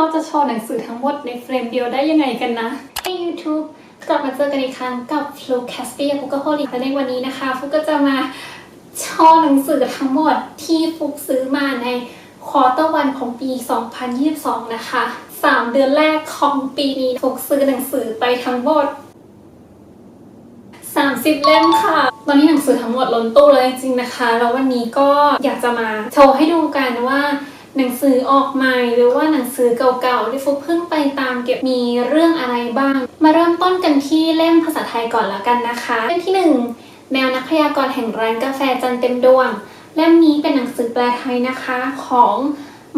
เราจะโชว์หนังสือทั้งหมดในเฟรมเดียวได้ยังไงกันนะให้ YouTube กลับมาเจอกันอีกครั้งกับ Flu c a s p i a ฟุกโฮลิและในวันนี้นะคะฟุกก็จะมาโชว์หนังสือทั้งหมดที่ฟุกซื้อมาในควอเตอร์วันของปี 2022 นะคะ 3 เดือนแรกของปีนี้ฟุกซื้อหนังสือไปทั้งหมด 30 เล่มค่ะ ตอนนี้หนังสือทั้งหมดล้นตู้เลยจริงๆนะคะ แล้ววันนี้ก็อยากจะมาโชว์ให้ดูกันว่า หนังสือออกใหม่หรือว่าหนังสือเก่าๆที่ฟุกเพิ่งไปตามเก็บมีเรื่องอะไรบ้าง มาเริ่มต้นกันที่เล่มภาษาไทยก่อนแล้วกันนะคะเล่มที่ 1 แมวนักพยากรณ์แห่งร้านกาแฟจันเต็มดวงเล่มนี้เป็นหนังสือแปลไทยนะคะของ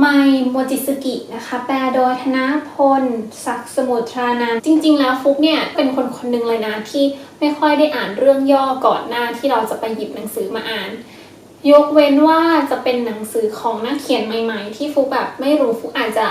ไมโมจิสกินะคะ แปลโดยธนพลศักสมุทรานันจริง ๆ แล้วฟุกเนี่ย เป็นคนคนหนึ่งเลยนะ ที่ไม่ค่อยได้อ่านเรื่องย่อก่อนหน้าที่เราจะไปหยิบหนังสือมาอ่าน ยกเว้นว่าจะเป็นหนังสือของนักเขียนใหม่ ๆ ที่ฟุกแบบไม่รู้ฟุกอาจจะ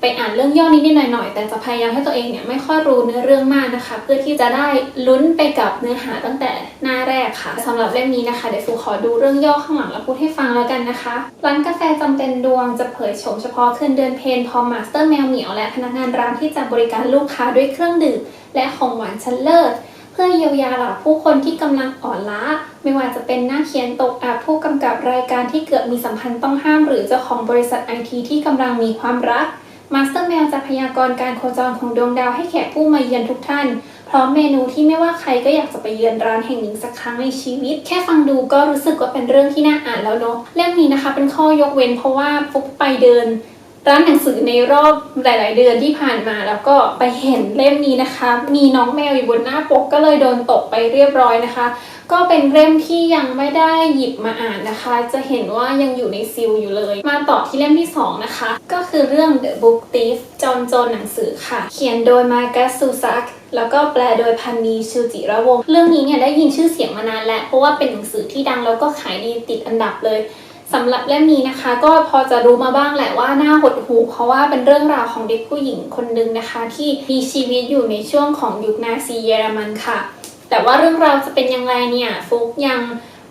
ไปอ่านเรื่องย่อนิดๆหน่อยๆแต่จะพยายามให้ตัวเองเนี่ยไม่ค่อยรู้เนื้อเรื่องมากนะคะ เพื่อที่จะได้ลุ้นไปกับเนื้อหาตั้งแต่หน้าแรกค่ะสำหรับเล่มนี้นะคะเดี๋ยวฟุกขอดูเรื่องย่อข้างหลังแล้วพูดให้ฟังแล้วกันนะคะร้านกาแฟจำเป็นดวงจะเผยโฉมเฉพาะคืนเดือนเพนพอมาสเตอร์แมวเหมียวและพนักงานร้านที่จะบริการลูกค้าด้วยเครื่องดื่มและของหวานชั้นเลิศ เพื่อเยียวยาเหล่าผู้คนที่กำลังอ่อนล้า ไม่ว่าจะเป็นนักเขียนตกอับผู้กำกับรายการที่เกิดมีสัมพันธ์ต้องห้าม หรือเจ้าของบริษัทไอทีที่กำลังมีความรักมาสเตอร์แมวจะพยากรณ์การโคจรของดวงดาวให้แขกผู้มาเยือนทุกท่าน พร้อมเมนูที่ไม่ว่าใครก็อยากจะไปเยือนร้านแห่งหนึ่งสักครั้งในชีวิต แค่ฟังดูก็รู้สึกว่าเป็นเรื่องที่น่าอ่านแล้วเนาะเล่มนี้นะคะเป็นข้อยกเว้นเพราะว่าฟุกไปเดิน ร้านหนังสือในรอบหลาย ๆ เดือนที่ผ่านมาแล้วก็ไปเห็นเล่มนี้นะคะ มีน้องแมวอยู่บนหน้าปกก็เลยโดนตกไปเรียบร้อยนะคะ ก็เป็นเล่มที่ยังไม่ได้หยิบมาอ่านนะคะ จะเห็นว่ายังอยู่ในซิลอยู่เลย มาต่อที่เล่มที่ 2 นะคะ ก็คือเรื่อง The Book Thief จอนจนหนังสือค่ะ เขียนโดยมากัสซูซักแล้วก็แปลโดยพันนีชูจิระวง เรื่องนี้เนี่ยได้ยินชื่อเสียงมานานแล้วเพราะว่าเป็นหนังสือที่ดังแล้วก็ขายดีติดอันดับเลย สำหรับเล่มนี้นะคะ ก็พอจะรู้มาบ้างแหละว่าน่าหดหูเพราะว่าเป็นเรื่องราวของเด็กผู้หญิงคนหนึ่งนะคะ ที่มีชีวิตอยู่ในช่วงของยุคนาซีเยอรมันค่ะ แต่ว่าเรื่องราวจะเป็นยังไงเนี่ยฟุกยัง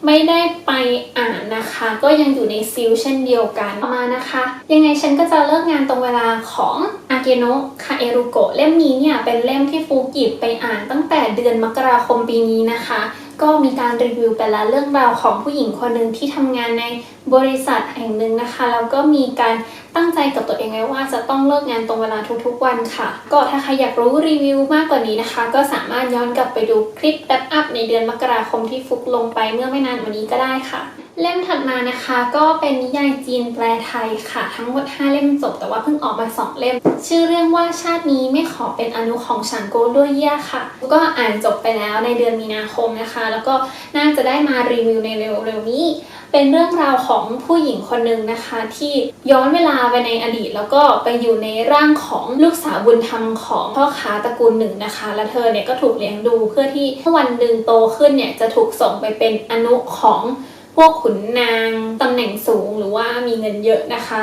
ไม่ได้ไปอ่านนะคะ ก็ยังอยู่ในซิลเช่นเดียวกันต่อมานะคะ ยังไงฉันก็จะเลิกงานตรงเวลาของอาเกโนะคาเอรุโกะเล่มนี้เนี่ยเป็นเล่มที่ฟุกหยิบไปอ่านตั้งแต่เดือนมกราคมปีนี้นะคะ ก็มีการรีวิวไปแล้วเรื่องราวของผู้หญิงคนหนึ่งที่ทำงานในบริษัทแห่งหนึ่งนะคะแล้วก็มีการ ตั้งใจกับตัวเองไว้ว่าจะต้องเลิกงานตรงเวลาทุกๆวันค่ะ ก็ถ้าใครอยากรู้รีวิวมากกว่านี้นะคะ ก็สามารถย้อนกลับไปดูคลิปแรปอัพในเดือนมกราคมที่ฟุกลงไปเมื่อไม่นานวันนี้ก็ได้ค่ะ เล่มถัดมานะคะก็เป็นนิยายจีนแปลไทยค่ะ ทั้งหมด 5 เล่มจบ แต่ว่าเพิ่งออกมา 2 เล่ม ชื่อเรื่องว่าชาตินี้ไม่ขอเป็นอนุของฉันโกด้วยเย่ค่ะ ก็อ่านจบไปแล้วในเดือนมีนาคมนะคะ แล้วก็น่าจะได้มารีวิวในเร็วๆนี้ เป็นเรื่องราวของผู้หญิงคนหนึ่งนะคะ ที่ย้อนเวลาไปในอดีต แล้วก็ไปอยู่ในร่างของลูกสาวบุญธรรมของพ่อค้าตระกูลหนึ่งนะคะ และเธอเนี่ยก็ถูกเลี้ยงดูเพื่อที่เมื่อวันหนึ่งโตขึ้นเนี่ยจะถูกส่งไปเป็นอนุของพวกขุนนางตำแหน่งสูงหรือว่ามีเงินเยอะนะคะ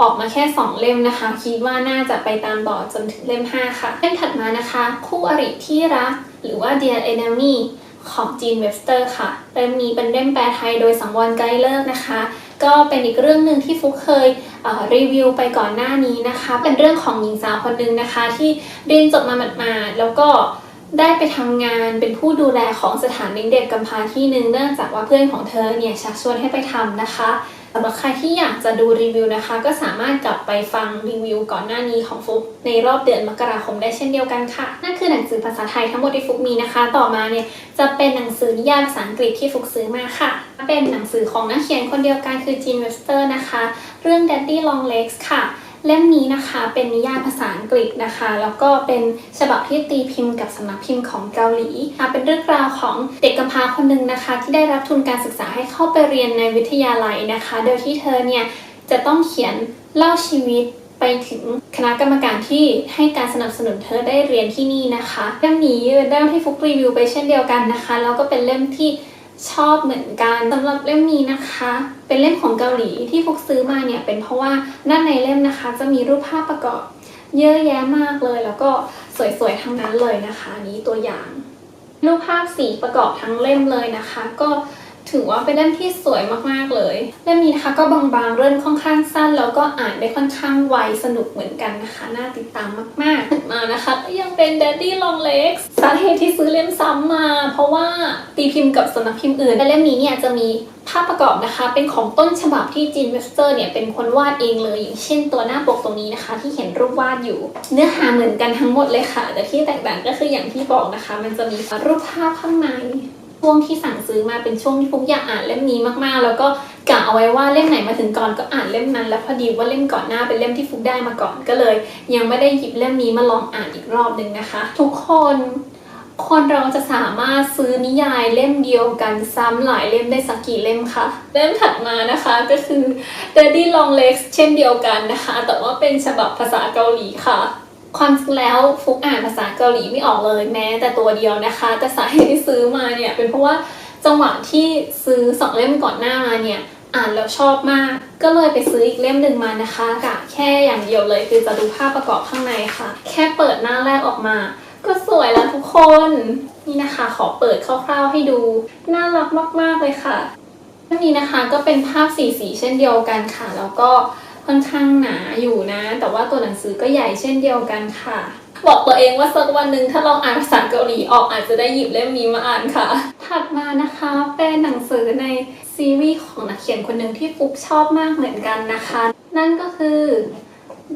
ออกมาแค่ 2 เล่มนะคะ คิดว่าน่าจะไปตามต่อจนถึงเล่ม 5 ค่ะ เล่มถัดมานะคะ คู่อริที่รัก หรือว่า Dear Enemy ของจีนเวบสเตอร์ค่ะเล่มนี้เป็นเล่มแปลไทยโดยสังวรไกรเลิกนะคะ ก็เป็นอีกเรื่องหนึ่งที่ฟุกเคยเรีวิวไปก่อนหน้านี้นะคะ เป็นเรื่องของหญิงสาวคนหนึ่งนะคะ ที่เรียนจบมาหมาดๆแล้วก็ได้ไปทำงานเป็นผู้ดูแลของสถานเลี้ยงเด็กกำพร้าที่หนึ่งเนื่องจากว่าเพื่อนของเธอเนี่ยชักชวนให้ไปทำนะคะ สำหรับใครที่อยากจะดูรีวิวนะคะ ก็สามารถกลับไปฟังรีวิวก่อนหน้านี้ของฟุกในรอบเดือนมกราคมได้เช่นเดียวกันค่ะ นั่นคือหนังสือภาษาไทยทั้งหมดที่ฟุกมีนะคะ ต่อมาเนี่ยจะเป็นหนังสือนิยายภาษาอังกฤษที่ฟุกซื้อมาค่ะ เป็นหนังสือของนักเขียนคนเดียวกันคือจีนเวสเตอร์นะคะ เรื่อง Daddy Long Legs ค่ะ เล่มนี้นะคะเป็นนิยายภาษาอังกฤษนะคะ แล้วก็เป็นฉบับที่ตีพิมพ์กับสำนักพิมพ์ของเกาหลีอะเป็นเรื่องราวของเด็กกำพร้าคนหนึ่งนะคะ ที่ได้รับทุนการศึกษาให้เข้าไปเรียนในวิทยาลัยนะคะ โดยที่เธอเนี่ยจะต้องเขียนเล่าชีวิตไปถึงคณะกรรมการที่ให้การสนับสนุนเธอได้เรียนที่นี่นะคะ เล่มนี้เป็นเล่มที่ฟุกรีวิวไปเช่นเดียวกันนะคะ แล้วก็เป็นเล่มที่ ชอบเหมือนกันสำหรับเล่มนี้นะคะ เป็นเล่มของเกาหลีที่ฟุกซื้อมาเนี่ยเป็นเพราะว่าด้านในเล่มนะคะ จะมีรูปภาพประกอบ เยอะแยะมากเลย แล้วก็สวยๆทั้งนั้นเลยนะคะ นี้ตัวอย่าง รูปภาพสีประกอบทั้งเล่มเลยนะคะ ก็ ถือว่าเป็นเล่มที่สวยมากๆเลย เล่มนี้นะคะก็บางๆเริ่มค่อนข้างสั้น แล้วก็อ่านได้ค่อนข้างไวสนุกเหมือนกันนะคะ น่าติดตามมากๆถัดมานะคะก็ยังเป็น Daddy Long Legs สาเหตุที่ซื้อเล่มซ้ำมา เพราะว่าตีพิมพ์กับสำนักพิมพ์อื่นและเล่มนี้เนี่ยจะมีภาพประกอบนะคะเป็นของต้นฉบับที่จีนเวสเตอร์เนี่ยเป็นคนวาดเองเลยอย่างเช่นตัวหน้าปกตรงนี้นะคะ ที่เห็นรูปวาดอยู่ เนื้อหาเหมือนกันทั้งหมดเลยค่ะ แต่ที่แตกต่างก็คืออย่างที่บอกนะคะ มันจะมีรูปภาพข้างใน ช่วงที่สั่งซื้อมาเป็นช่วงที่ฟุกอยากอ่านเล่มนี้มากๆ แล้วก็กะเอาไว้ว่าเล่มไหนมาถึงก่อนก็อ่านเล่มนั้น แล้วพอดีว่าเล่มก่อนหน้าเป็นเล่มที่ฟุกได้มาก่อนก็เลย ยังไม่ได้หยิบเล่มนี้มาลองอ่านอีกรอบหนึ่งนะคะ ทุกคนคนเราจะสามารถซื้อนิยายเล่มเดียวกันซ้ำหลายเล่มได้สักกี่เล่มคะเล่มถัดมานะคะก็คือ Daddy Long Legs เช่นเดียวกันนะคะ แต่ว่าเป็นฉบับภาษาเกาหลีค่ะ ความจริงแล้วฟุกอ่านภาษาเกาหลีไม่ออกเลยแม้แต่ตัวเดียวนะคะ แต่สาเหตุที่ซื้อมาเนี่ยเป็นเพราะว่าจังหวะที่ซื้อสองเล่มก่อนหน้ามาเนี่ยอ่านแล้วชอบมาก ก็เลยไปซื้ออีกเล่มหนึ่งมานะคะกะแค่อย่างเดียวเลยคือจะดูภาพประกอบข้างในค่ะ แค่เปิดหน้าแรกออกมา ก็สวยแล้วทุกคน นี่นะคะขอเปิดคร่าวๆให้ดู น่ารักมากๆเลยค่ะเล่มนี้นะคะก็เป็นภาพสีสีเช่นเดียวกันค่ะ แล้วก็ ค่อนข้างหนาอยู่นะ แต่ว่าตัวหนังสือก็ใหญ่เช่นเดียวกันค่ะ บอกตัวเองว่าสักวันหนึ่งถ้าเราอ่านภาษาเกาหลีออกอาจจะได้หยิบเล่มนี้มาอ่านค่ะ ถัดมานะคะเป็นหนังสือในซีรีส์ของนักเขียนคนหนึ่งที่ฟุกชอบมากเหมือนกันนะคะ นั่นก็คือ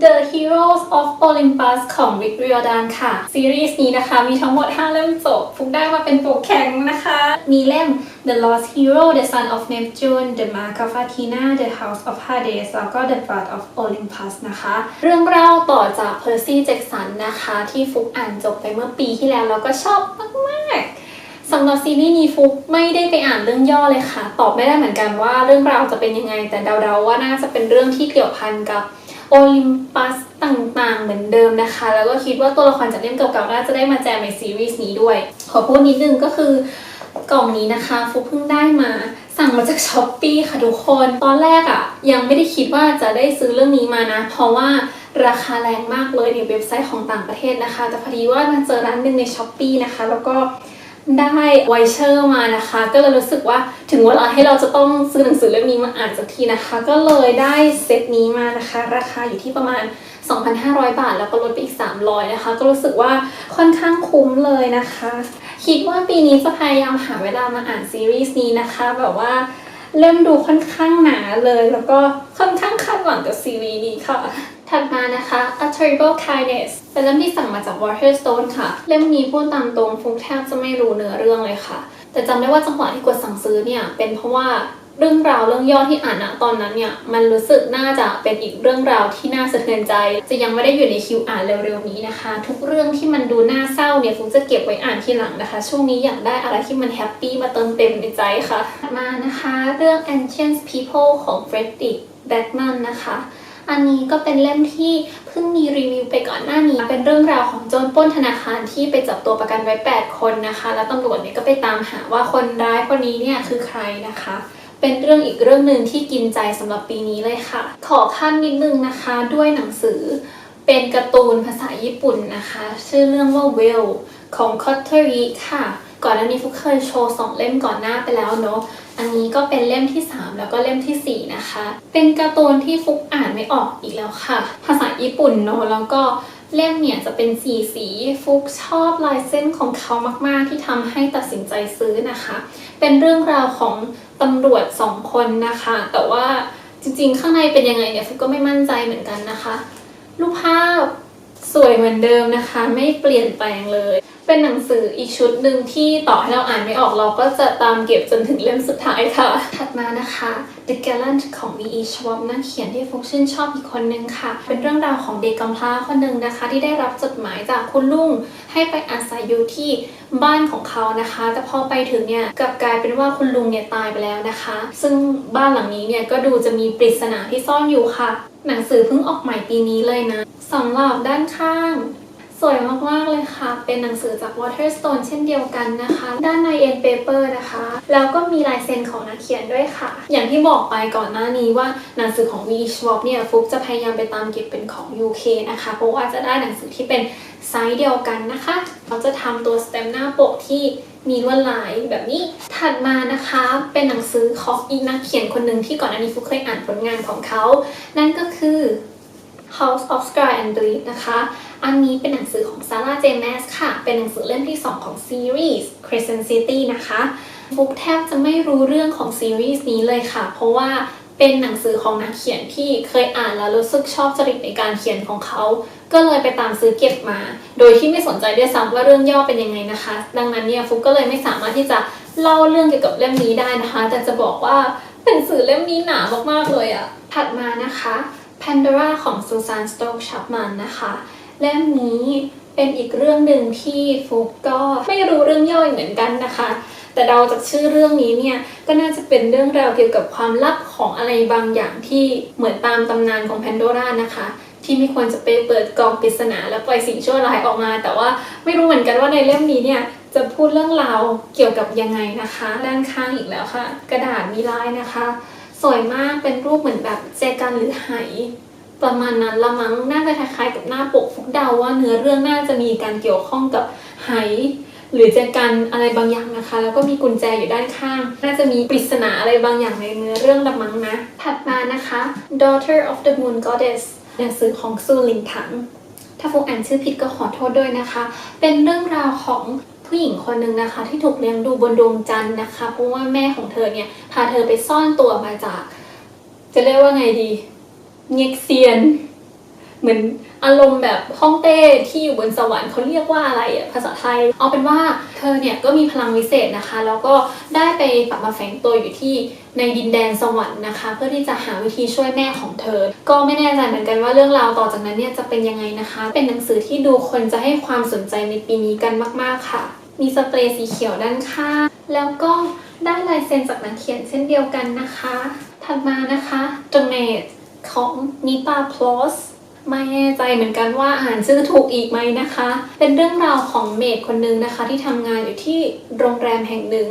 The Heroes of Olympus ของ Rick Riordan ค่ะ ซีรีส์นี้นะคะมีทั้งหมด 5 เล่มจบฟุกได้มาเป็นปกแข็งนะคะ มีเล่ม The Lost Hero The Son of Neptune The Mark of Athena The House of Hades แล้วก็ The Blood of Olympus นะคะ เรื่องเล่าต่อจาก Percy Jackson นะคะ ที่ฟุกอ่านจบไปเมื่อปีที่แล้วแล้วก็ชอบมากๆสำหรับซีรีส์นี้ฟุกไม่ได้ไปอ่านเรื่องย่อเลยค่ะ ตอบไม่ได้เหมือนกันว่าเรื่องราวจะเป็นยังไง แต่เดาๆว่าน่าจะเป็นเรื่องที่เกี่ยวพันกับ โอลิมปัสต่างๆ เหมือนเดิมนะคะ แล้วก็คิดว่าตัวละครจากเล่มเก่าๆน่าจะได้มาแจมในซีรีส์นี้ด้วย ขอพูดนิดนึงก็คือกล่องนี้นะคะฟุกเพิ่งได้มาสั่งมาจากช้อปปีค่ะทุกคน ตอนแรกอะ่ะ ยังไม่ได้คิดว่าจะได้ซื้อเรื่องนี้มานะ เพราะว่าราคาแรงมากเลยในเว็บไซต์ของต่างประเทศนะคะ แต่พอดีว่ามันเจอร้านหนึ่งในช้อปปีนะคะ แล้วก็ ได้ไวเชอร์มานะคะ ก็เลยรู้สึกว่าถึงเวลาให้เราจะต้องซื้อหนังสือเล่มนี้มาอ่านสักทีนะคะ ก็เลยได้เซตนี้มานะคะ ราคาอยู่ที่ประมาณ 2,500 บาท แล้วก็ลดไปอีก 300 นะคะ ก็รู้สึกว่าค่อนข้างคุ้มเลยนะคะ คิดว่าปีนี้จะพยายามหาเวลามาอ่านซีรีส์นี้นะคะ แบบว่าเริ่มดูค่อนข้างหนาเลย แล้วก็ค่อนข้างคาดหวังกับซีรีส์นี้ค่ะถัดมานะคะ A Terrible Kindness เป็นเล่มที่สั่งมาจาก Waterstone ค่ะ เล่มนี้พูดตามตรงฟุกแทบจะไม่รู้เนื้อเรื่องเลยค่ะ แต่จำได้ว่าจังหวะที่กดสั่งซื้อเนี่ย เป็นเพราะว่าเรื่องราวเรื่องย่อที่อ่านอะตอนนั้นเนี่ย มันรู้สึกน่าจะเป็นอีกเรื่องราวที่น่าสะเทือนใจ จะยังไม่ได้อยู่ในคิวอ่านเร็วๆนี้นะคะ ทุกเรื่องที่มันดูน่าเศร้าเนี่ยฟุกจะเก็บไว้อ่านทีหลังนะคะ ช่วงนี้อยากได้อะไรที่มันแฮปปี้มาเติมเต็มในใจค่ะถัดมานะคะ เรื่อง Ancient People ของ Frederick Backman นะคะ อันนี้ก็เป็นเล่มที่เพิ่งมีรีวิวไปก่อนหน้านี้ เป็นเรื่องราวของโจรป้นธนาคารที่ไปจับตัวประกันไว้ 8 คนนะคะ แล้วตำรวจเนี่ยก็ไปตามหาว่าคนร้ายคนนี้เนี่ยคือใครนะคะเป็นเรื่องอีกเรื่องหนึ่งที่กินใจสำหรับปีนี้เลยค่ะ ขอขั้นนิดนึงนะคะด้วยหนังสือ เป็นการ์ตูนภาษาญี่ปุ่นนะคะ ชื่อเรื่องว่า Will ของคอตเทอริค่ะ ก่อนหน้านี้ฟุกเคยโชว์สองเล่มก่อนหน้าไปแล้วเนาะ อันนี้ก็เป็นเล่มที่ 3 แล้วก็เล่มทีสี่ 4 นะคะ เป็นการ์ตูนที่ฟุกอ่านไม่ออกอีกแล้วค่ะ ภาษาญี่ปุ่นเนาะแล้วก็เล่มเนี่ยจะเป็นสีสีฟุกชอบลายเส้นของเขามาก ๆ ที่ทำให้ตัดสินใจซื้อนะคะ เป็นเรื่องราวของตำรวจสองคนนะคะ แต่ว่าจริง ๆ ข้างในเป็นยังไงเนี่ยฟุกก็ไม่มั่นใจเหมือนกันนะคะ รูปภาพ สวยเหมือนเดิมนะคะ ไม่เปลี่ยนแปลงเลย เป็นหนังสืออีกชุดหนึ่งที่ต่อให้เราอ่านไม่ออกเราก็จะตามเก็บจนถึงเล่มสุดท้ายค่ะ ถัดมานะคะ The Gallant ของ V.E. Schwab นักเขียนที่ฟุกชื่นชอบอีกคนนึงค่ะ เป็นเรื่องราวของเด็กกำพร้าคนหนึ่งนะคะ ที่ได้รับจดหมายจากคุณลุงให้ไปอาศัยอยู่ที่บ้านของเขานะคะ แต่พอไปถึงเนี่ยกลับกลายเป็นว่าคุณลุงเนี่ยตายไปแล้วนะคะ ซึ่งบ้านหลังนี้เนี่ยก็ดูจะมีปริศนาที่ซ่อนอยู่ค่ะ หนังสือเพิ่งออกใหม่ปีนี้เลยนะสำหรับด้านข้าง วยมากๆเลยค่ะ เป็นหนังสือจาก Waterstone เช่นเดียวกันนะคะ ด้านใน end paper นะคะ แล้วก็มีลายเซ็นของนักเขียนด้วยค่ะ อย่างที่บอกไปก่อนหน้านี้ว่าหนังสือของ V. Schwab เนี่ยฟุกจะพยายามไปตามเก็บเป็นของ UK นะคะ เพราะว่าจะได้หนังสือที่เป็นไซส์เดียวกันนะคะเราจะทำตัวสเต็มหน้าปกที่มีลวดลายแบบนี้ ถัดมานะคะเป็นหนังสือของอีกนักเขียนคนหนึ่งที่ก่อนหน้านี้ฟุกเคยอ่านผลงานของเขา นั่นก็คือ House of Sky and Bleed นะคะ อันนี้เป็นหนังสือของ Sarah J. Maas ค่ะ เป็นหนังสือเล่มที่ 2 ของซีรีส์ Crescent City นะคะฟุกแทบจะไม่รู้เรื่องของซีรีส์นี้เลยค่ะ เพราะว่าเป็นหนังสือของนักเขียนที่เคยอ่านแล้วรู้สึกชอบจริตในการเขียนของเขา ก็เลยไปตามซื้อเก็บมา โดยที่ไม่สนใจด้วยซ้ำว่าเรื่องย่อเป็นยังไงนะคะ ดังนั้นเนี่ยฟุกก็เลยไม่สามารถที่จะเล่าเรื่องเกี่ยวกับเล่มนี้ได้นะคะ แต่จะบอกว่าหนังสือเล่มนี้หนามากๆเลยอะถัดมานะคะ Pandora ของซูซานสโตกชัปมันนะคะ เล่มนี้เป็นอีกเรื่องหนึ่งที่ฟุกก็ไม่รู้เรื่องย่อยเหมือนกันนะคะ แต่เดาจากชื่อเรื่องนี้เนี่ย ก็น่าจะเป็นเรื่องราวเกี่ยวกับความลับของอะไรบางอย่างที่เหมือนตามตำนานของแพนโดรานะคะ ที่ไม่ควรจะไปเปิดกล่องปริศนาแล้วปล่อยสิ่งชั่วร้ายออกมา แต่ว่าไม่รู้เหมือนกันว่าในเล่มนี้เนี่ยจะพูดเรื่องราวเกี่ยวกับยังไงนะคะ ด้านข้างอีกแล้วค่ะ กระดาษมีลายนะคะ สวยมากเป็นรูปเหมือนแบบแจกันหรือไหประมาณนั้นละมั้งน่าจะคล้ายๆกับหน้าปกฟุกเดาว่าเนื้อเรื่องน่าจะมีการเกี่ยวข้องกับไหหรือแจกันอะไรบางอย่างนะคะ แล้วก็มีกุญแจอยู่ด้านข้าง น่าจะมีปริศนาอะไรบางอย่างในเนื้อเรื่องละมั้งนะ ถัดมานะคะ Daughter of the Moon Goddess หนังสือของซูลินถัง ถ้าฟุกอ่านชื่อผิดก็ขอโทษด้วยนะคะ เป็นเรื่องราวของ ผู้หญิงคนหนึ่งนะคะ ที่ถูกเลี้ยงดูบนดวงจันทร์นะคะเพราะว่าแม่ของเธอเนี่ยพาเธอไปซ่อนตัวมาจาก จะเรียกว่าไงดีเง็กเซียน เหมือนอารมณ์แบบฮ่องเต้ที่อยู่บนสวรรค์เขาเรียกว่าอะไรอะภาษาไทย เอาเป็นว่าเธอเนี่ยก็มีพลังวิเศษนะคะ แล้วก็ได้ไปปรับมาแฝงตัวอยู่ที่ในดินแดนสวรรค์นะคะ เพื่อที่จะหาวิธีช่วยแม่ของเธอ ก็ไม่แน่ใจเหมือนกันว่าเรื่องราวต่อจากนั้นเนี่ยจะเป็นยังไงนะคะ เป็นหนังสือที่ดูคนจะให้ความสนใจในปีนี้กันมาก ๆค่ะ มีสเปรย์สีเขียวด้านข้างแล้วก็ได้ลายเซ็นจากนักเขียนเช่นเดียวกันนะคะ ถัดมานะคะ Donate ของนิตาพลอสไม่แน่ใจเหมือนกันว่าอ่านชื่อถูกอีกไหมนะคะ เป็นเรื่องราวของเมดคนนึงนะคะ ที่ทำงานอยู่ที่โรงแรมแห่งหนึ่ง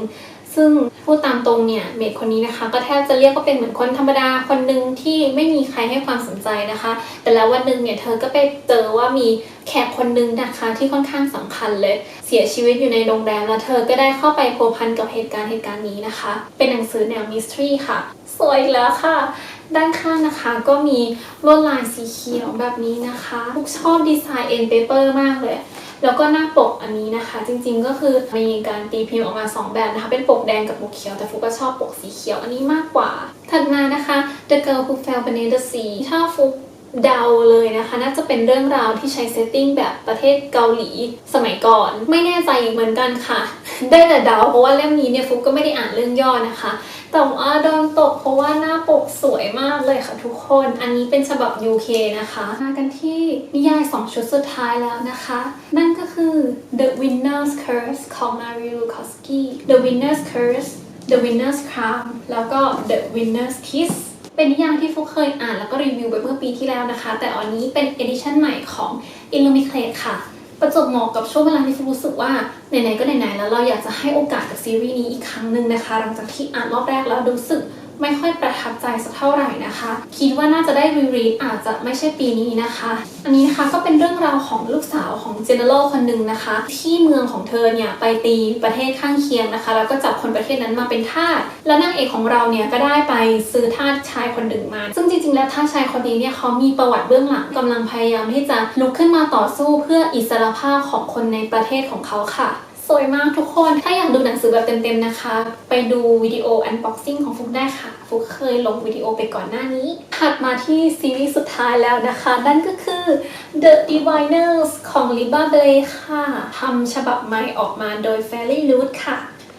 ซึ่งพูดตามตรงเนี่ยเมดคนนี้นะคะ ก็แทบจะเรียกว่าเป็นเหมือนคนธรรมดาคนหนึ่งที่ไม่มีใครให้ความสนใจนะคะ แต่แล้ววันหนึ่งเนี่ยเธอก็ไปเจอว่ามีแขกคนหนึ่งนะคะที่ค่อนข้างสำคัญเลย เสียชีวิตอยู่ในโรงแรมแล้วเธอก็ได้เข้าไปพัวพันกับเหตุการณ์เหตุการณ์นี้นะคะ เป็นหนังสือแนวมิสทรีค่ะ สวยอีกแล้วค่ะด้านข้างนะคะก็มีลวดลายสีเขียวแบบนี้นะคะฟุกชอบดีไซน์เอ็นเปเปอร์มากเลย แล้วก็หน้าปกอันนี้นะคะ จริงๆก็คือมีการตีพิมพ์ออกมา 2 แบบนะคะ เป็นปกแดงกับปกเขียว แต่ฟุกก็ชอบปกสีเขียวอันนี้มากกว่า ถัดมานะคะ The Girl Who Fell Beneath the Sea ถ้าฟุกเดาเลยนะคะ น่าจะเป็นเรื่องราวที่ใช้เซตติ้งแบบประเทศเกาหลีสมัยก่อน ไม่แน่ใจอีกเหมือนกันค่ะ ได้แต่เดาเพราะว่าเล่มนี้เนี่ยฟุกก็ไม่ได้อ่านเรื่องย่อนะคะ แต่ว่าโดนตกเพราะว่าหน้าปกสวยมากเลยค่ะทุกคน อันนี้เป็นฉบับ UK นะคะ มากันที่นิยาย 2 ชุดสุดท้ายแล้วนะคะ นั่นก็คือ The Winner's Curse ของ Mary Lukowski The Winner's Curse The Winner's Crown แล้วก็ The Winner's Kiss เป็นนิยายที่ฟุกเคยอ่านแล้วก็รีวิวไปเมื่อปีที่แล้วนะคะ แต่อันนี้เป็นเอดิชันใหม่ของ Illumicrate ค่ะ ประจบเหมาะกับช่วงเวลาที่ฟุกรู้สึกว่าไหนๆก็ไหนๆแล้วเราอยากจะให้โอกาสกับซีรีส์นี้อีกครั้งหนึ่งนะคะ หลังจากที่อ่านรอบแรกแล้วรู้สึกไม่ค่อยประ สักเท่าไหร่นะคะ คิดว่าน่าจะได้รีรีดอาจจะไม่ใช่ปีนี้นะคะ อันนี้นะคะก็เป็นเรื่องราวของลูกสาวของ General คนหนึ่งนะคะ ที่เมืองของเธอเนี่ยไปตีประเทศข้างเคียงนะคะ แล้วก็จับคนประเทศนั้นมาเป็นทาสแล้วนางเอกของเราเนี่ยก็ได้ไปซื้อทาสชายคนหนึ่งมา ซึ่งจริงๆแล้วทาสชายคนนี้เนี่ยเขามีประวัติเบื้องหลังกำลังพยายามที่จะลุกขึ้นมาต่อสู้เพื่ออิสรภาพของคนในประเทศของเขาค่ะ สวยมากทุกคน ถ้าอยากดูหนังสือแบบเต็มๆนะคะ ไปดูวิดีโอ unboxing ของฟุกได้ค่ะ ฟุกเคยลงวิดีโอไปก่อนหน้านี้ ถัดมาที่ซีรีส์สุดท้ายแล้วนะคะ นั่นก็คือ The Diviners ของ Liba Blay ค่ะทำฉบับใหม่ออกมาโดย Fairy Loot ค่ะ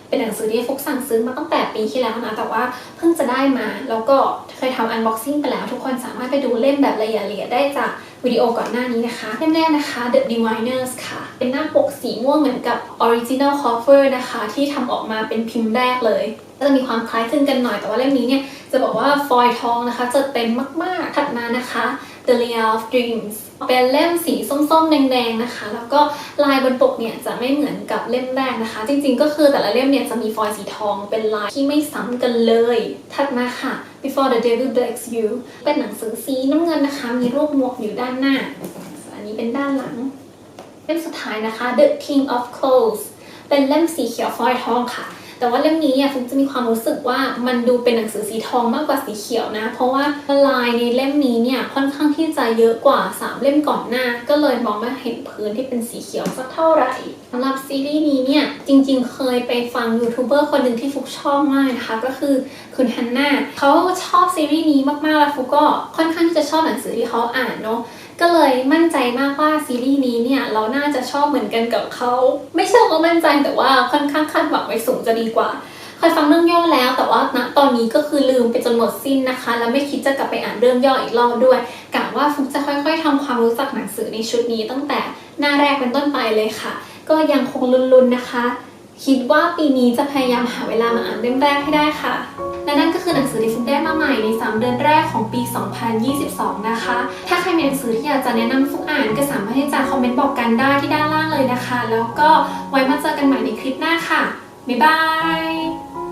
เป็นหนังสือที่ฟุกสั่งซื้อมาตั้งแต่ปีที่แล้วนะ แต่ว่าเพิ่งจะได้มา แล้วก็เคยทำ unboxing ไปแล้ว ทุกคนสามารถไปดูเล่มแบบละเอียดๆได้จาก วิดีโอก่อนหน้านี้นะคะเล่มแรกนะคะ The Diviners ค่ะ เป็นหน้าปกสีม่วงเหมือนกับ Original Cover นะคะ ที่ทำออกมาเป็นพิมพ์แรกเลยก็จะมีความคล้ายคลึงกันหน่อยแต่ว่าเล่มนี้เนี่ยจะบอกว่าฟอยทองนะคะจะเต็มมากๆถัดมานะคะ The Layer of Dreams เป็นเล่มสีส้มๆ แดงๆ นะคะ แล้วก็ลายบนปกเนี่ยจะไม่เหมือนกับเล่มแรกนะคะ จริงๆ ก็คือแต่ละเล่มเนี่ยจะมีฟอยล์สีทอง เป็นลายที่ไม่ซ้ำกันเลย ถัดมาค่ะ Before the Devil Breaks You เป็นหนังสือสีน้ำเงินนะคะ มีรูปหมวกอยู่ด้านหน้า อันนี้เป็นด้านหลัง เล่มสุดท้ายนะคะ The King of Clothes เป็นเล่มสีเขียวฟอยล์ทองค่ะ แต่ว่าเล่มนี้อะฟุกจะมีความรู้สึกว่ามันดูเป็นหนังสือสีทองมากกว่าสีเขียวนะ เพราะว่าลายในเล่มนี้เนี่ยค่อนข้างที่จะเยอะกว่า 3 เล่มก่อนหน้า ก็เลยมองไม่เห็นพื้นที่เป็นสีเขียวสักเท่าไหร่สำหรับซีรีส์นี้เนี่ยจริงๆ เคยไปฟังยูทูบเบอร์คนหนึ่งที่ฟุกชอบมากนะคะก็คือคุณฮันน่าเขาชอบซีรีส์นี้มากๆแล้วฟุกก็ค่อนข้างที่จะชอบหนังสือที่เขาอ่านเนาะ ก็เลยมั่นใจมากว่าซีรีส์นี้เนี่ยเราน่าจะชอบเหมือนกันกับเขา ไม่ใช่ว่ามั่นใจแต่ว่าค่อนข้างคาดหวังไว้สูงจะดีกว่าเคยฟังเรื่องย่อแล้ว แต่ว่าณตอนนี้ก็คือลืมไปจนหมดสิ้นนะคะ แล้วไม่คิดจะกลับไปอ่านเรื่องย่ออีกรอบด้วยกะว่าฟุกจะค่อย ๆทำความรู้จักหนังสือในชุดนี้ตั้งแต่หน้าแรกเป็นต้นไปเลยค่ะ ก็ยังคงลุ้นๆนะคะ คิดว่าปีนี้จะพยายามหาเวลามาอ่านเล่มแรกให้ได้ค่ะ และนั่นก็คือหนังสือที่ฟุกได้มาใหม่ใน 3 เดือนแรกของปี 2022 นะคะ ถ้าใครมีหนังสือที่อยากจะแนะนำฟุกอ่านก็สามารถที่จะคอมเมนต์บอกกันได้ที่ด้านล่างเลยนะคะ แล้วก็ไว้มาเจอกันใหม่ในคลิปหน้าค่ะ บ๊ายบาย